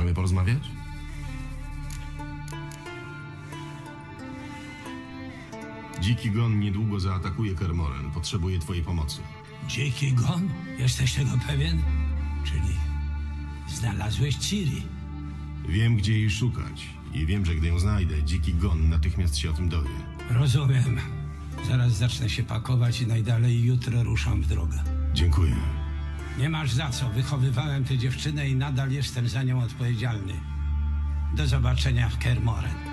Możemy porozmawiać? Dziki Gon niedługo zaatakuje Kermoren. Potrzebuje twojej pomocy. Dziki gon? Jesteś tego pewien? Czyli znalazłeś Ciri. Wiem, gdzie jej szukać. I wiem, że gdy ją znajdę, Dziki Gon natychmiast się o tym dowie. Rozumiem. Zaraz zacznę się pakować i najdalej jutro ruszam w drogę. Dziękuję. Nie masz za co. Wychowywałem tę dziewczynę i nadal jestem za nią odpowiedzialny. Do zobaczenia w Kermoren.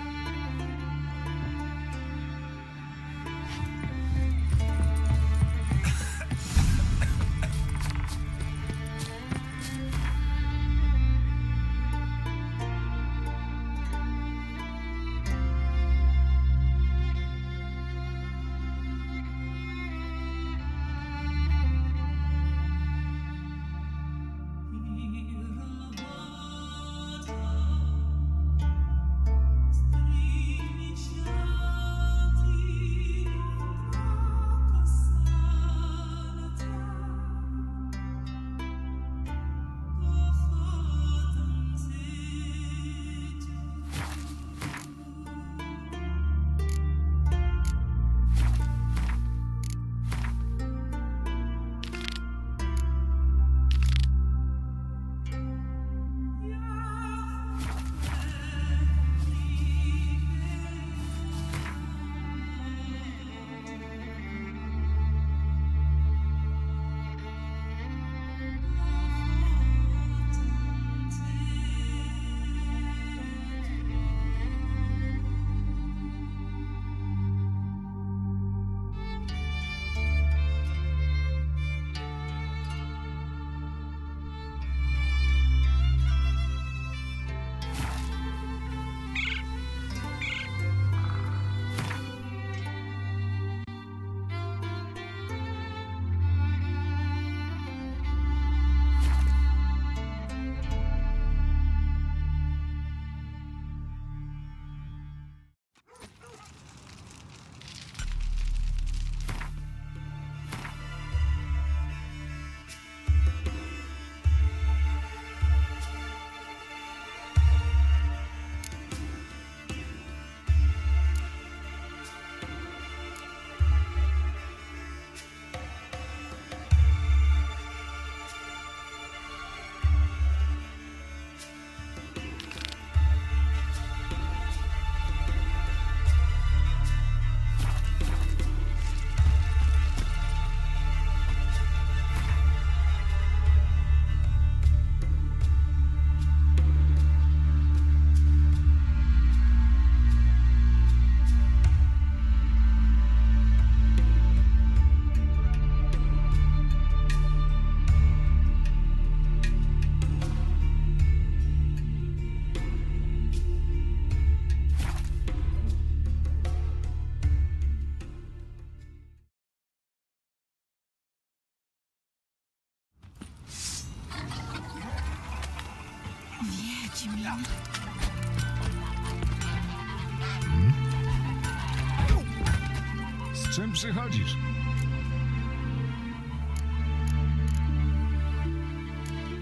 Przychodzisz?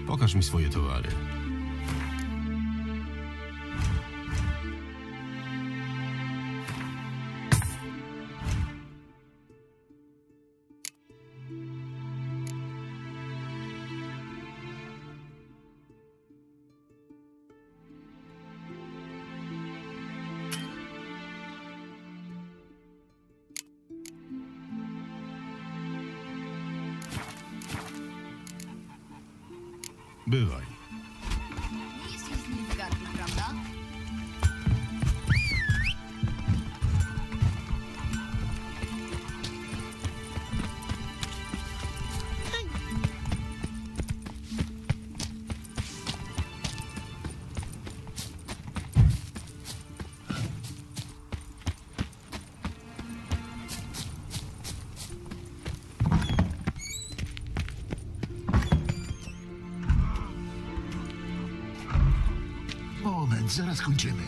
Pokaż mi swoje towary. Bywaj. Zaraz kończymy.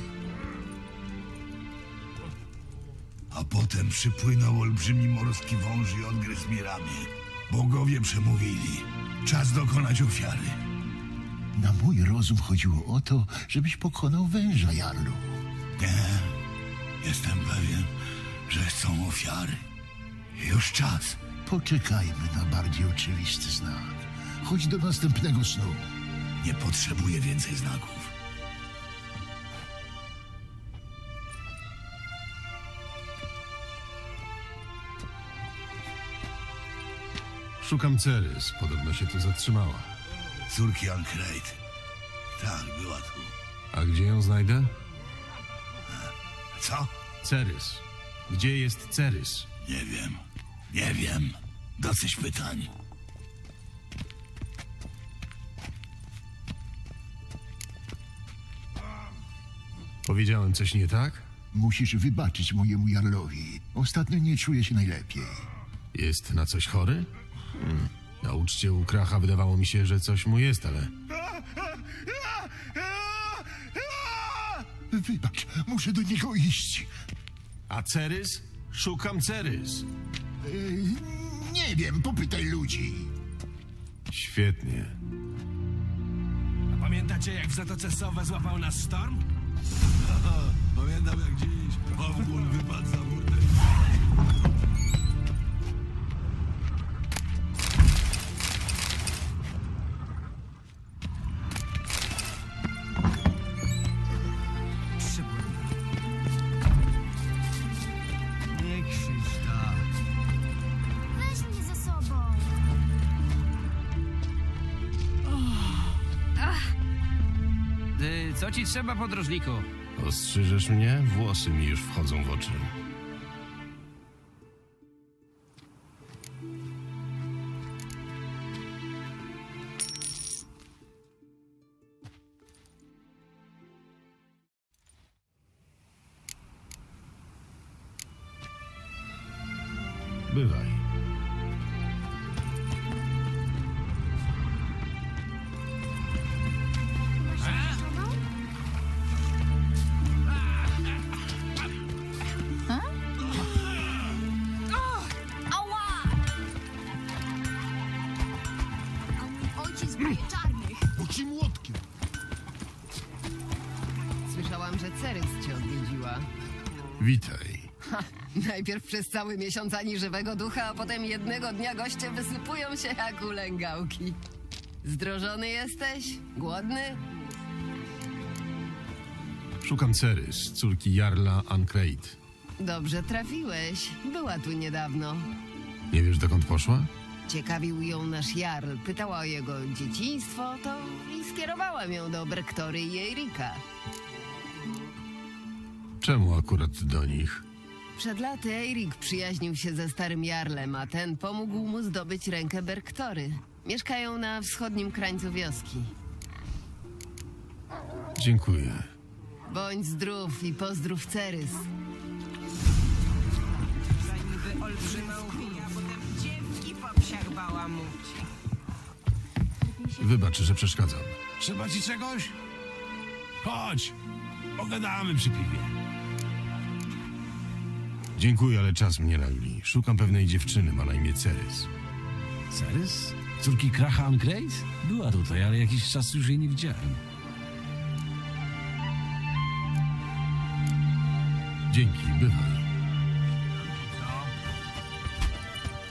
A potem przypłynął olbrzymi morski wąż i odgryzł mi ramię. Bogowie przemówili. Czas dokonać ofiary. Na mój rozum chodziło o to, żebyś pokonał węża, Jarlu. Nie, jestem pewien, że są ofiary. Już czas. Poczekajmy na bardziej oczywisty znak. Chodź do następnego snu. Nie potrzebuję więcej znaków. Szukam Cerys. Podobno się tu zatrzymała. Córki Ancrate. Tak, była tu. A gdzie ją znajdę? Co? Cerys. Gdzie jest Cerys? Nie wiem. Nie wiem. Dosyć pytań. Powiedziałem coś nie tak? Musisz wybaczyć mojemu Jarlowi. Ostatnio nie czuję się najlepiej. Jest na coś chory? Hmm. Na uczcie u Kracha wydawało mi się, że coś mu jest, ale... Wybacz, muszę do niego iść. A Cerys? Szukam Cerys. Yy, nie wiem, popytaj ludzi. Świetnie. A pamiętacie, jak w Zatoce Sowe złapał nas Storm? Pamiętam jak dziś. Pawłon wypadł za burtę. Trzeba, podróżniku? Ostrzyżesz mnie? Włosy mi już wchodzą w oczy. Witaj. Najpierw przez cały miesiąc ani żywego ducha, a potem jednego dnia goście wysypują się jak ulęgałki. Zdrożony jesteś? Głodny? Szukam Cerys, córki Jarla Ancrate. Dobrze trafiłeś. Była tu niedawno. Nie wiesz, dokąd poszła? Ciekawił ją nasz Jarl. Pytała o jego dzieciństwo, to i skierowałam ją do Brektory i Erika. Czemu akurat do nich? Przed laty Eirik przyjaźnił się ze starym Jarlem, a ten pomógł mu zdobyć rękę Berktory. Mieszkają na wschodnim krańcu wioski. Dziękuję. Bądź zdrów i pozdrów Cerys. Zanim olbrzyma opinia, potem dziewki po psiach bałamuci. Wybacz, że przeszkadzam. Trzeba ci czegoś? Chodź, pogadamy przy piwie. Dziękuję, ale czas mnie nagli. Szukam pewnej dziewczyny, ma na imię Cerys. Cerys? Córki Kracha Ancrate? Była tutaj, ale jakiś czas już jej nie widziałem. Dzięki, bywaj.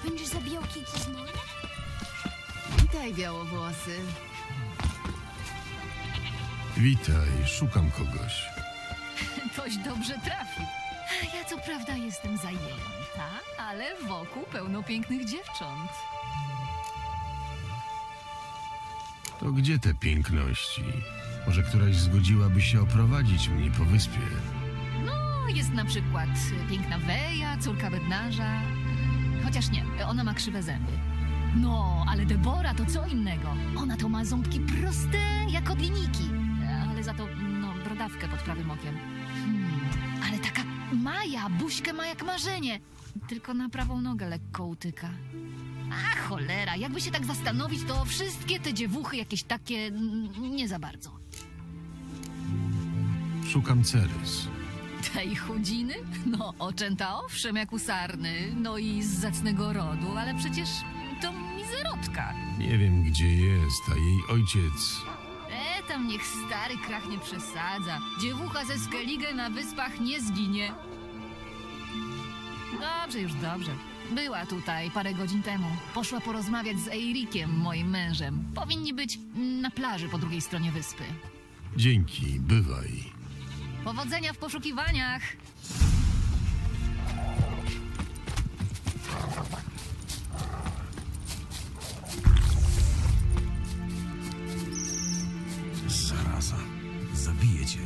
Będziesz zabijał kiki z? Witaj, białowłosy. Witaj, szukam kogoś. Toś dobrze trafił. Co prawda jestem zajęta, ale wokół pełno pięknych dziewcząt. To gdzie te piękności? Może któraś zgodziłaby się oprowadzić mnie po wyspie? No, jest na przykład piękna Weja, córka bednarza. Chociaż nie, ona ma krzywe zęby. No, ale Debora to co innego. Ona to ma ząbki proste jak od linijki. Ale za to, no, brodawkę pod prawym okiem. Maja, buźkę ma jak marzenie. Tylko na prawą nogę lekko utyka. A cholera, jakby się tak zastanowić, to wszystkie te dziewuchy jakieś takie nie za bardzo. Szukam Cerys. Tej chudziny? No, oczęta owszem, jak u sarny, no i z zacnego rodu, ale przecież to mizerotka. Nie wiem, gdzie jest, a jej ojciec... tam niech stary krach nie przesadza. Dziewucha ze Skellige na wyspach nie zginie. Dobrze, już dobrze. Była tutaj parę godzin temu. Poszła porozmawiać z Eirikiem, moim mężem. Powinni być na plaży po drugiej stronie wyspy. Dzięki, bywaj. Powodzenia w poszukiwaniach! Zaraza. Zabiję cię.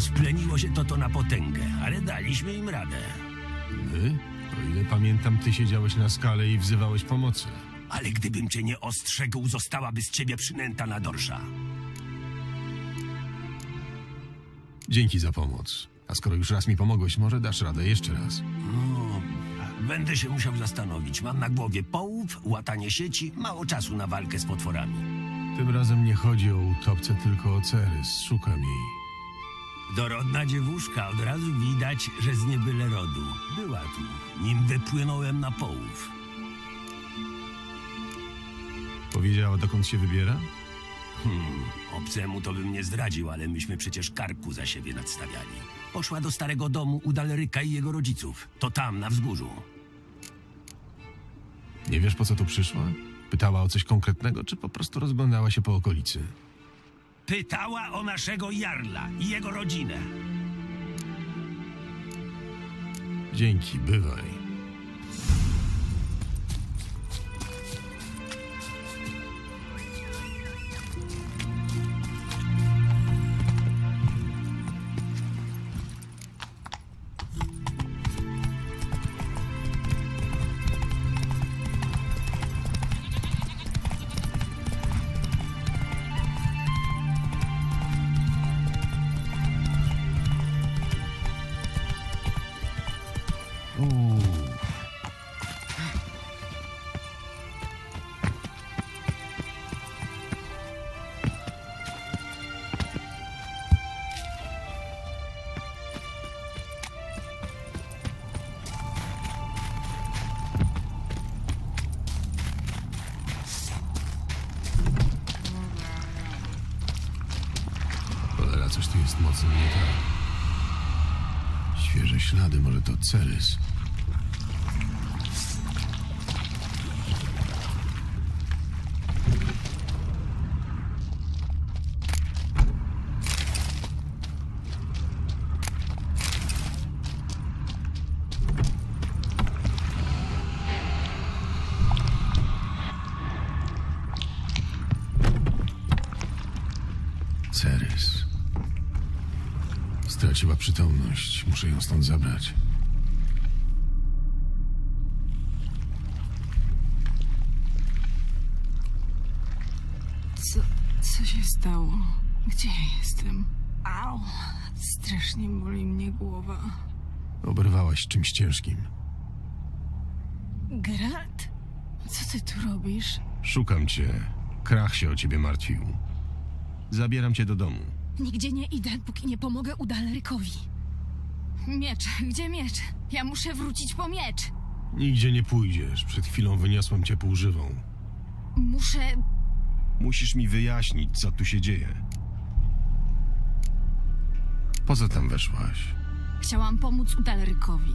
Rozpleniło się to to na potęgę, ale daliśmy im radę. My? O ile pamiętam, ty siedziałeś na skale i wzywałeś pomocy. Ale gdybym cię nie ostrzegł, zostałaby z ciebie przynęta na dorsza. Dzięki za pomoc. A skoro już raz mi pomogłeś, może dasz radę jeszcze raz. No, będę się musiał zastanowić. Mam na głowie połów, łatanie sieci, mało czasu na walkę z potworami. Tym razem nie chodzi o utopcę, tylko o Cerys. Szukam jej. Dorodna dziewuszka, od razu widać, że z niebyle rodu. Była tu, nim wypłynąłem na połów. Powiedziała, dokąd się wybiera? Hmm, obcemu to bym nie zdradził, ale myśmy przecież karku za siebie nadstawiali. Poszła do starego domu u Daleryka i jego rodziców. To tam, na wzgórzu. Nie wiesz, po co tu przyszła? Pytała o coś konkretnego, czy po prostu rozglądała się po okolicy? Pytała o naszego Jarla i jego rodzinę. Dzięki, bywaj. Cerys. Cerys. Straciła przytomność. Muszę ją stąd zabrać. Czymś ciężkim. Geralt? Co ty tu robisz? Szukam cię. Krach się o ciebie martwił. Zabieram cię do domu. Nigdzie nie idę, póki nie pomogę Udalerykowi. Miecz, gdzie miecz? Ja muszę wrócić po miecz. Nigdzie nie pójdziesz. Przed chwilą wyniosłem cię półżywą. Muszę... Musisz mi wyjaśnić, co tu się dzieje. Po co tam weszłaś? Chciałam pomóc Udalerykowi.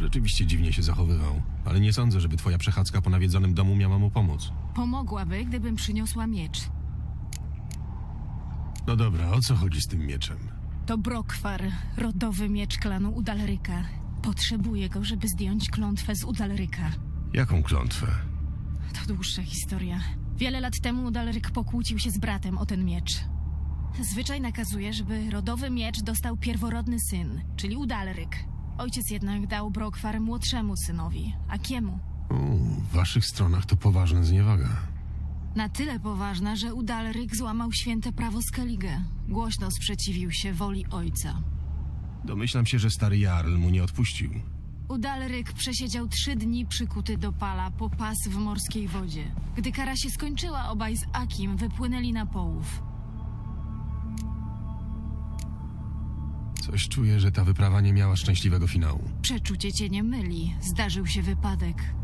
Rzeczywiście dziwnie się zachowywał, ale nie sądzę, żeby twoja przechadzka po nawiedzonym domu miała mu pomóc. Pomogłaby, gdybym przyniosła miecz. No dobra, o co chodzi z tym mieczem? To Brokwar, rodowy miecz klanu Udalryka. Potrzebuję go, żeby zdjąć klątwę z Udalryka. Jaką klątwę? To dłuższa historia. Wiele lat temu Udalryk pokłócił się z bratem o ten miecz. Zwyczaj nakazuje, żeby rodowy miecz dostał pierworodny syn, czyli Udalryk. Ojciec jednak dał Brokwar młodszemu synowi, Akiemu. Uuu, w waszych stronach to poważna zniewaga. Na tyle poważna, że Udalryk złamał święte prawo Skellige. Głośno sprzeciwił się woli ojca. Domyślam się, że stary Jarl mu nie odpuścił. Udalryk przesiedział trzy dni przykuty do pala po pas w morskiej wodzie. Gdy kara się skończyła, obaj z Akim wypłynęli na połów. Coś czuję, że ta wyprawa nie miała szczęśliwego finału. Przeczucie cię nie myli. Zdarzył się wypadek.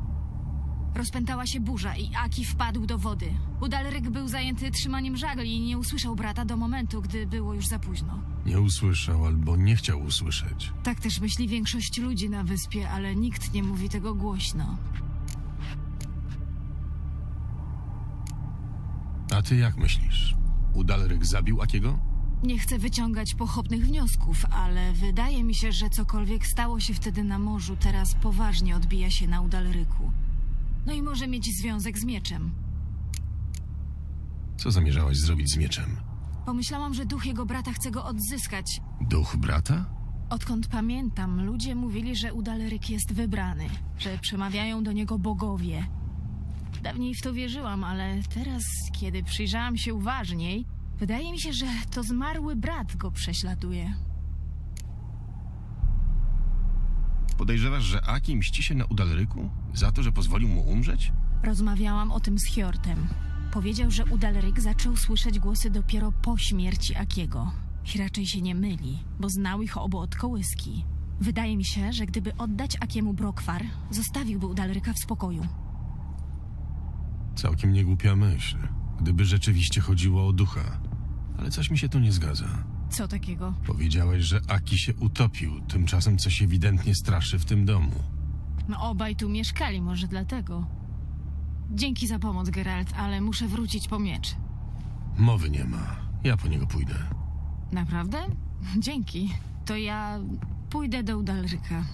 Rozpętała się burza i Aki wpadł do wody. Udalryk był zajęty trzymaniem żagli i nie usłyszał brata do momentu, gdy było już za późno. Nie usłyszał albo nie chciał usłyszeć. Tak też myśli większość ludzi na wyspie, ale nikt nie mówi tego głośno. A ty jak myślisz? Udalryk zabił Akiego? Nie chcę wyciągać pochopnych wniosków, ale wydaje mi się, że cokolwiek stało się wtedy na morzu, teraz poważnie odbija się na Udalryku. No i może mieć związek z mieczem. Co zamierzałaś zrobić z mieczem? Pomyślałam, że duch jego brata chce go odzyskać. Duch brata? Odkąd pamiętam, ludzie mówili, że Udaleryk jest wybrany, że przemawiają do niego bogowie. Dawniej w to wierzyłam, ale teraz, kiedy przyjrzałam się uważniej, wydaje mi się, że to zmarły brat go prześladuje. Podejrzewasz, że Aki mści się na Udalryku? Za to, że pozwolił mu umrzeć? Rozmawiałam o tym z Hjortem. Powiedział, że Udalryk zaczął słyszeć głosy dopiero po śmierci Akiego. I raczej się nie myli, bo znał ich obu od kołyski. Wydaje mi się, że gdyby oddać Akiemu Brokwar, zostawiłby Udalryka w spokoju. Całkiem niegłupia myśl. Gdyby rzeczywiście chodziło o ducha. Ale coś mi się tu nie zgadza. Co takiego? Powiedziałaś, że Aki się utopił, tymczasem coś ewidentnie straszy w tym domu. No obaj tu mieszkali, może dlatego. Dzięki za pomoc, Geralt, ale muszę wrócić po miecz. Mowy nie ma. Ja po niego pójdę. Naprawdę? Dzięki. To ja pójdę do Udalryka.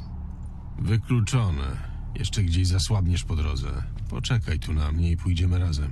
Wykluczone. Jeszcze gdzieś zasłabniesz po drodze. Poczekaj tu na mnie i pójdziemy razem.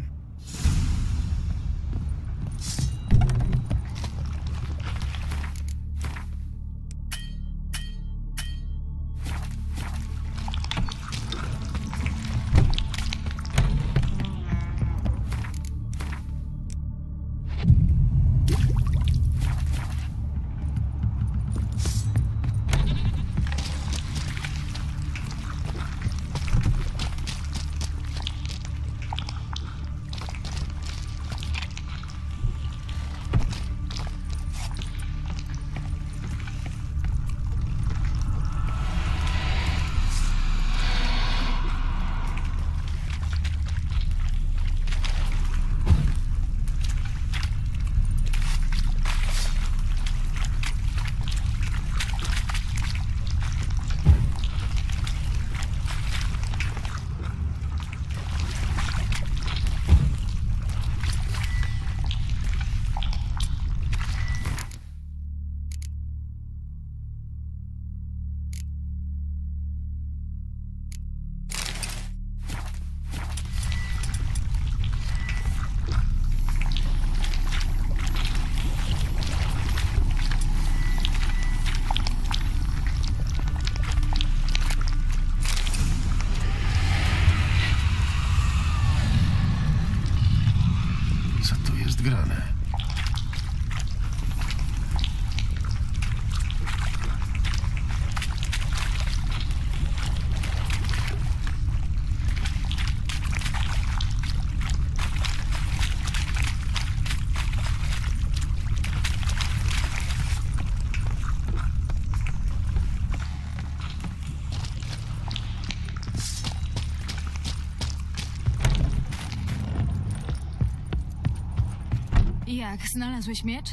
Jak, znalazłeś miecz?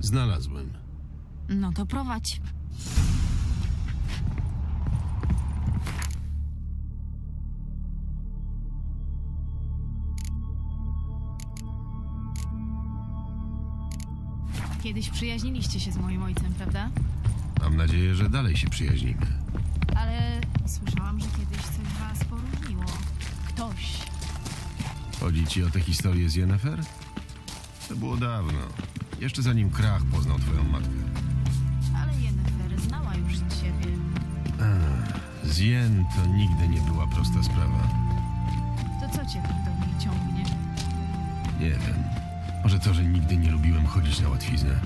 Znalazłem. No to prowadź. Kiedyś przyjaźniliście się z moim ojcem, prawda? Mam nadzieję, że dalej się przyjaźnimy. Ale słyszałam, że kiedyś coś was poróżniło. Ktoś. Chodzi ci o tę historię z Jennifer? To było dawno. Jeszcze zanim Krach poznał twoją matkę. Ale Jennifer znała już ciebie. Z Jen to nigdy nie była prosta sprawa. To co cię tak do niej ciągnie? Nie wiem. Może to, że nigdy nie lubiłem chodzić na łatwiznę.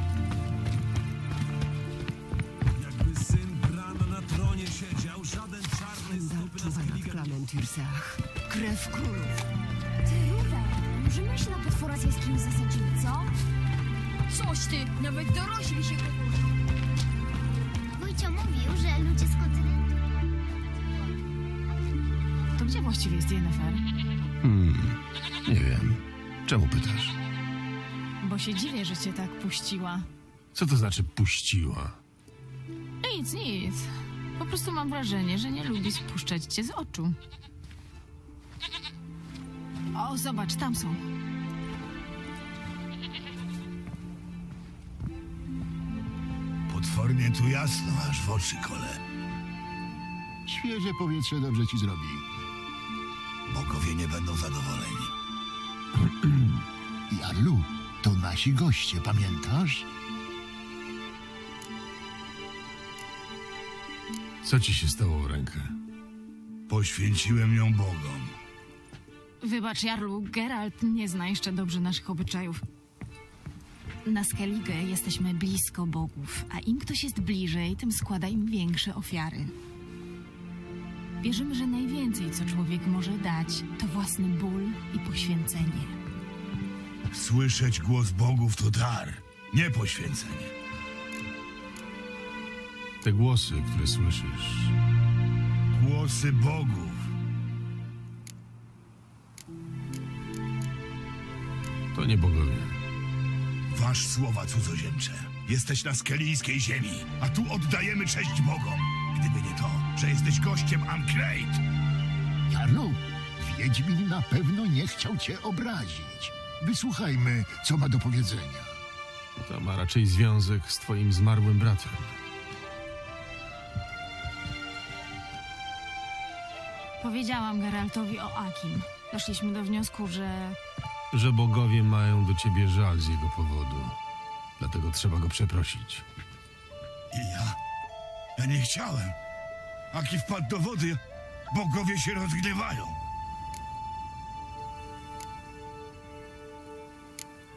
Jakby syn Brana na tronie siedział, żaden czarny Czuwa nad Klamentyrsach. Krew królów. Ty, Ruwer, może my się na potwora z jaskini zasadzili, co? Coś ty, nawet dorośli się go boją. Wójcio mówił, że ludzie z kontynentu... To gdzie właściwie jest Jennifer? Hmm. Nie wiem. Czemu pytasz? Bo się dziwię, że cię tak puściła. Co to znaczy puściła? Nic, nic. Po prostu mam wrażenie, że nie lubi spuszczać cię z oczu. O, zobacz, tam są. Potwornie tu jasno, aż w oczy kole. Świeże powietrze dobrze ci zrobi. Bogowie nie będą zadowoleni. Jarlu, to nasi goście, pamiętasz? Co ci się stało w rękę? Poświęciłem ją Bogom. Wybacz, Jarlu, Geralt nie zna jeszcze dobrze naszych obyczajów. Na Skellige jesteśmy blisko bogów, a im ktoś jest bliżej, tym składa im większe ofiary. Wierzymy, że najwięcej, co człowiek może dać, to własny ból i poświęcenie. Słyszeć głos bogów to dar, nie poświęcenie. Te głosy, które słyszysz, Głosy bogów. To nie bogowie. Wasz słowa cudzoziemcze. Jesteś na skelijskiej ziemi, a tu oddajemy cześć bogom. Gdyby nie to, że jesteś gościem Ankreid. Jarlu, Wiedźmin na pewno nie chciał cię obrazić. Wysłuchajmy, co ma do powiedzenia. To ma raczej związek z twoim zmarłym bratem. Powiedziałam Geraltowi o Akim. Doszliśmy do wniosku, że Że bogowie mają do ciebie żal z jego powodu. Dlatego trzeba go przeprosić. I ja? Ja nie chciałem. Aki wpadł do wody, bogowie się rozgniewają.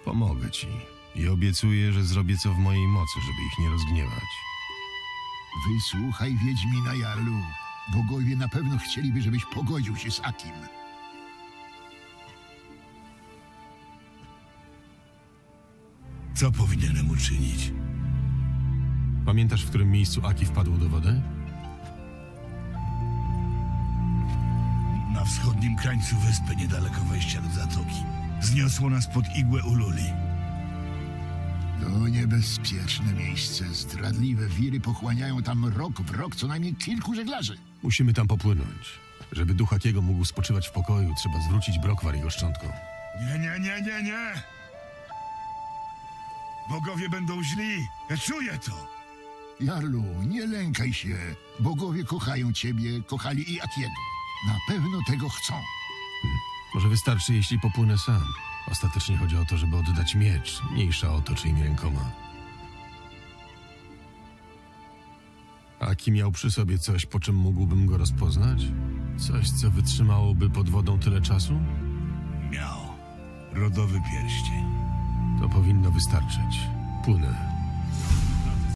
Pomogę ci. I obiecuję, że zrobię co w mojej mocy, żeby ich nie rozgniewać. Wysłuchaj Wiedźmina Jarlu. Bogowie na pewno chcieliby, żebyś pogodził się z Akim. Co powinienem uczynić? Pamiętasz, w którym miejscu Aki wpadł do wody? Na wschodnim krańcu wyspy, niedaleko wejścia do zatoki. Zniosło nas pod igłę Ululi. To niebezpieczne miejsce. Zdradliwe wiry pochłaniają tam rok w rok co najmniej kilku żeglarzy. Musimy tam popłynąć. Żeby duch Akiego mógł spoczywać w pokoju, trzeba zwrócić brokwar jego szczątkom. Nie, nie, nie, nie, nie! Bogowie będą źli. Ja czuję to. Jarlu, nie lękaj się. Bogowie kochają ciebie, kochali i Akiego. Na pewno tego chcą. Może wystarczy, jeśli popłynę sam. Ostatecznie chodzi o to, żeby oddać miecz, mniejsza o to, czyimi rękoma. Aki miał przy sobie coś, po czym mógłbym go rozpoznać? Coś, co wytrzymałoby pod wodą tyle czasu? Miał. Rodowy pierścień. To powinno wystarczyć. Płynę.